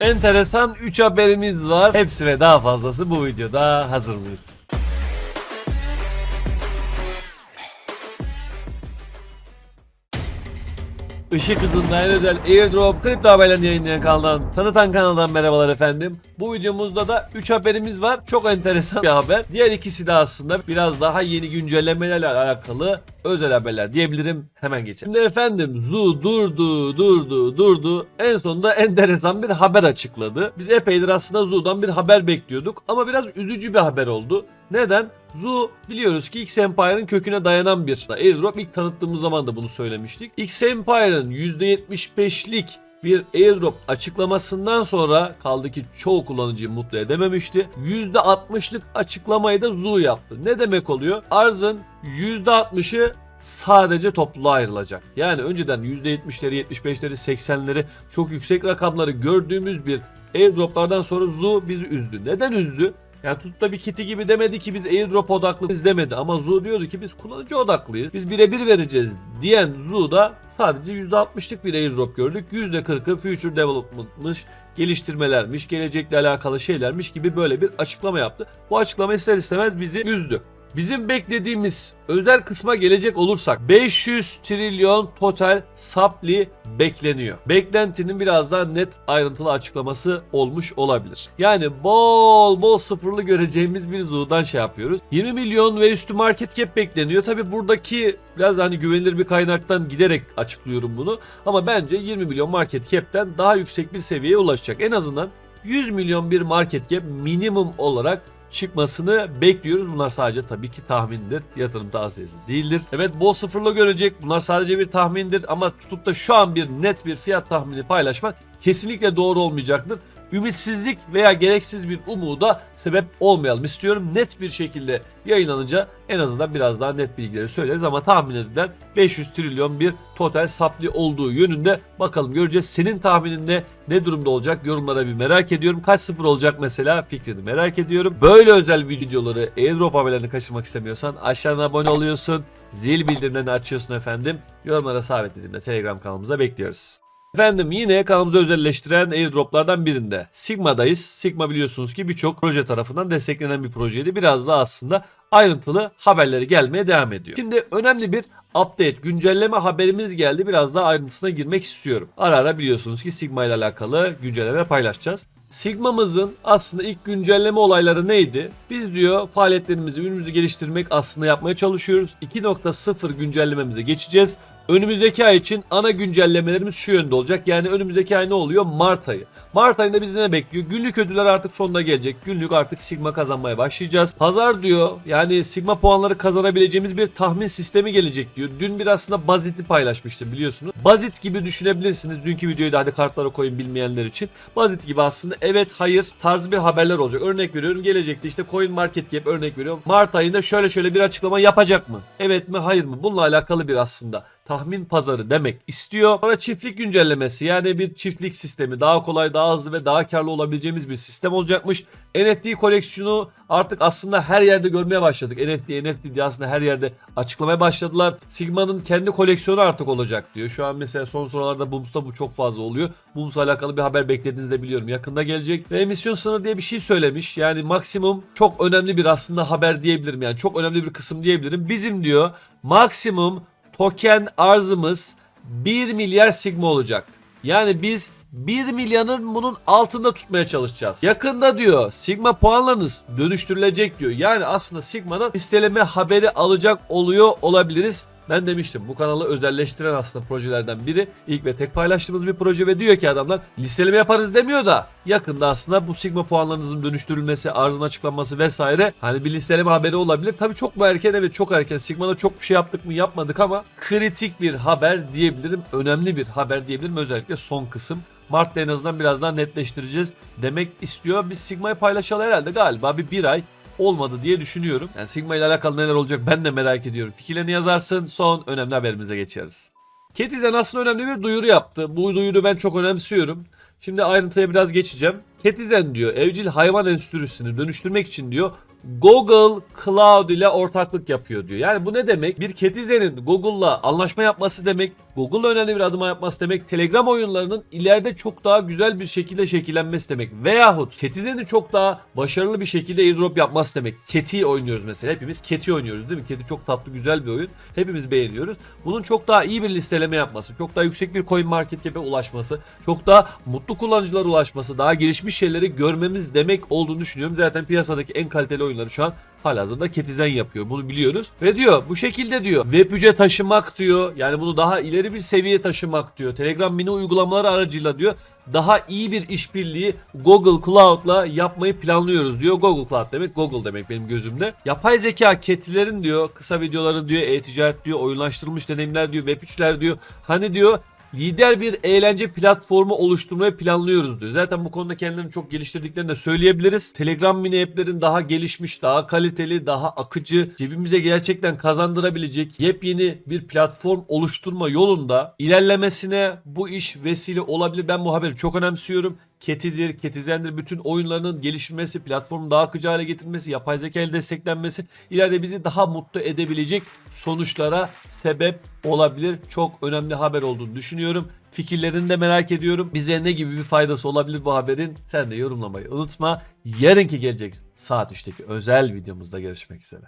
Enteresan 3 haberimiz var. Hepsi ve daha fazlası bu videoda hazır mıyız? Işık hızında en özel airdrop kripto haberlerini yayınlayan kanaldan tanıtan kanaldan merhabalar efendim. Bu videomuzda da 3 haberimiz var. Çok enteresan bir haber. Diğer ikisi de aslında biraz daha yeni güncellemelerle alakalı özel haberler diyebilirim. Hemen geçelim. Şimdi efendim Zu durdu durdu durdu. En sonunda enteresan bir haber açıkladı. Biz epeydir aslında Zu'dan bir haber bekliyorduk ama biraz üzücü bir haber oldu. Neden? Zu biliyoruz ki X Empire'ın köküne dayanan bir airdrop. İlk tanıttığımız zaman da bunu söylemiştik. X Empire'ın %75'lik bir airdrop açıklamasından sonra kaldı ki çoğu kullanıcıyı mutlu edememişti. %60'lık açıklamayı da Zu yaptı. Ne demek oluyor? Arzın %60'ı sadece topluluğa ayrılacak. Yani önceden %70'leri, 75'leri, 80'leri çok yüksek rakamları gördüğümüz bir airdroplardan sonra Zu bizi üzdü. Neden üzdü? Yani tutup da bir kiti gibi demedi ki biz airdrop odaklıyız demedi ama Zu diyordu ki biz kullanıcı odaklıyız. Biz birebir vereceğiz diyen Zu'da sadece %60'lık bir airdrop gördük. %40'ı future development'mış, geliştirmelermiş, gelecekle alakalı şeylermiş gibi böyle bir açıklama yaptı. Bu açıklama ister istemez bizi üzdü. Bizim beklediğimiz özel kısma gelecek olursak 500 trilyon total sapli bekleniyor. Beklentinin biraz daha net ayrıntılı açıklaması olmuş olabilir. Yani bol bol sıfırlı göreceğimiz bir Zu'dan şey yapıyoruz. 20 milyon ve üstü market cap bekleniyor. Tabi buradaki biraz hani güvenilir bir kaynaktan giderek açıklıyorum bunu. Ama bence 20 milyon market cap'ten daha yüksek bir seviyeye ulaşacak. En azından 100 milyon bir market cap minimum olarak çıkmasını bekliyoruz. Bunlar sadece tabii ki tahmindir. Yatırım tavsiyesi değildir. Evet bol sıfırla görecek. Bunlar sadece bir tahmindir ama tutup da şu an bir net bir fiyat tahmini paylaşmak kesinlikle doğru olmayacaktır. Ümitsizlik veya gereksiz bir umuda sebep olmayalım istiyorum. Net bir şekilde yayınlanınca en azından biraz daha net bilgileri söyleriz ama tahmin edilen 500 trilyon bir total sapli olduğu yönünde bakalım göreceğiz. Senin tahminin ne? Ne durumda olacak? Yorumlara bir merak ediyorum. Kaç sıfır olacak mesela? Fikrini merak ediyorum. Böyle özel videoları, airdrop haberlerini kaçırmak istemiyorsan aşağıdan abone oluyorsun. Zil bildirimlerini açıyorsun efendim. Yorumlara sabitlediğimde Telegram kanalımıza bekliyoruz. Efendim yine kanalımızı özelleştiren airdroplardan birinde Sigma'dayız. Sigma biliyorsunuz ki birçok proje tarafından desteklenen bir projeydi. Biraz da aslında ayrıntılı haberleri gelmeye devam ediyor. Şimdi önemli bir update, güncelleme haberimiz geldi. Biraz daha ayrıntısına girmek istiyorum. Ara ara biliyorsunuz ki Sigma ile alakalı güncelleme paylaşacağız. Sigma'mızın aslında ilk güncelleme olayları neydi? Biz diyor faaliyetlerimizi, ürünümüzü geliştirmek aslında yapmaya çalışıyoruz. 2.0 güncellememize geçeceğiz. Önümüzdeki ay için ana güncellemelerimiz şu yönde olacak. Yani önümüzdeki ay ne oluyor? Mart ayı. Mart ayında bizi ne bekliyor? Günlük ödüller artık sonuna gelecek. Günlük artık Sigma kazanmaya başlayacağız. Pazar diyor yani Sigma puanları kazanabileceğimiz bir tahmin sistemi gelecek diyor. Dün bir aslında Bazit'i paylaşmıştım biliyorsunuz. Bazit gibi düşünebilirsiniz. Dünkü videoyu da hadi kartlara koyun bilmeyenler için. Bazit gibi aslında evet hayır tarzı bir haberler olacak. Örnek veriyorum gelecekte işte Coin Market Cap örnek veriyorum. Mart ayında şöyle şöyle bir açıklama yapacak mı? Evet mi hayır mı? Bununla alakalı bir aslında tahmin pazarı demek istiyor. Sonra çiftlik güncellemesi yani bir çiftlik sistemi daha kolay, daha hızlı ve daha karlı olabileceğimiz bir sistem olacakmış. NFT koleksiyonu artık aslında her yerde görmeye başladık. NFT, NFT diye aslında her yerde açıklamaya başladılar. Sigma'nın kendi koleksiyonu artık olacak diyor. Şu an mesela son sıralarda Booms'ta bu çok fazla oluyor. Booms'la alakalı bir haber beklediğinizi de biliyorum. Yakında gelecek. Ve emisyon sınırı diye bir şey söylemiş. Yani maksimum çok önemli bir aslında haber diyebilirim. Yani çok önemli bir kısım diyebilirim. Bizim diyor maksimum token arzımız 1 milyar sigma olacak. Yani biz 1 milyarın bunun altında tutmaya çalışacağız. Yakında diyor Sigma puanlarınız dönüştürülecek diyor. Yani aslında Sigma'dan listeleme haberi alacak oluyor olabiliriz. Ben demiştim bu kanalı özelleştiren aslında projelerden biri. İlk ve tek paylaştığımız bir proje ve diyor ki adamlar listeleme yaparız demiyor da yakında aslında bu sigma puanlarınızın dönüştürülmesi, arzın açıklanması vesaire hani bir listeleme haberi olabilir. Tabii çok mu erken evet çok erken. Sigma'da çok bir şey yaptık mı yapmadık ama kritik bir haber diyebilirim. Önemli bir haber diyebilirim özellikle son kısım. Mart'ta en azından biraz daha netleştireceğiz demek istiyor. Biz Sigma'yı paylaşalı herhalde galiba bir bir ay olmadı diye düşünüyorum. Yani Sigma ile alakalı neler olacak ben de merak ediyorum. Fikirlerini yazarsın son önemli haberimize geçeriz. Ketizen aslında önemli bir duyuru yaptı. Bu duyuru ben çok önemsiyorum. Şimdi ayrıntıya biraz geçeceğim. Ketizen diyor evcil hayvan endüstrisini dönüştürmek için diyor Google Cloud ile ortaklık yapıyor diyor. Yani bu ne demek? Bir Ketizen'in Google'la anlaşma yapması demek. Google önemli bir adım yapması demek. Telegram oyunlarının ileride çok daha güzel bir şekilde şekillenmesi demek. Veyahut Ketizen'in çok daha başarılı bir şekilde airdrop yapması demek. Keti oynuyoruz mesela. Hepimiz Keti oynuyoruz değil mi? Keti çok tatlı güzel bir oyun. Hepimiz beğeniyoruz. Bunun çok daha iyi bir listeleme yapması, çok daha yüksek bir coin market cap'e ulaşması, çok daha mutlu kullanıcılara ulaşması, daha gelişmiş şeyleri görmemiz demek olduğunu düşünüyorum. Zaten piyasadaki en kaliteli oyunları şu an halihazırda Ketizen yapıyor. Bunu biliyoruz. Ve diyor bu şekilde diyor web üce taşımak diyor. Yani bunu daha ileri bir seviyeye taşımak diyor. Telegram mini uygulamaları aracıyla diyor daha iyi bir işbirliği Google Cloud'la yapmayı planlıyoruz diyor. Google Cloud demek Google demek benim gözümde. Yapay zeka ketilerin diyor kısa videoları diyor e-ticaret diyor oyunlaştırılmış deneyimler diyor web 3'ler diyor. Hani diyor lider bir eğlence platformu oluşturmayı planlıyoruz diyor. Zaten bu konuda kendilerini çok geliştirdiklerini de söyleyebiliriz. Telegram mini app'lerin daha gelişmiş, daha kaliteli, daha akıcı, cebimize gerçekten kazandırabilecek yepyeni bir platform oluşturma yolunda ilerlemesine bu iş vesile olabilir. Ben bu haberi çok önemsiyorum. Ketidir, Ketizendir bütün oyunlarının gelişmesi, platformu daha akıcı hale getirmesi, yapay zeka ile desteklenmesi ileride bizi daha mutlu edebilecek sonuçlara sebep olabilir. Çok önemli haber olduğunu düşünüyorum. Fikirlerini de merak ediyorum. Bize ne gibi bir faydası olabilir bu haberin? Sen de yorumlamayı unutma. Yarınki gelecek saat 3'teki özel videomuzda görüşmek üzere.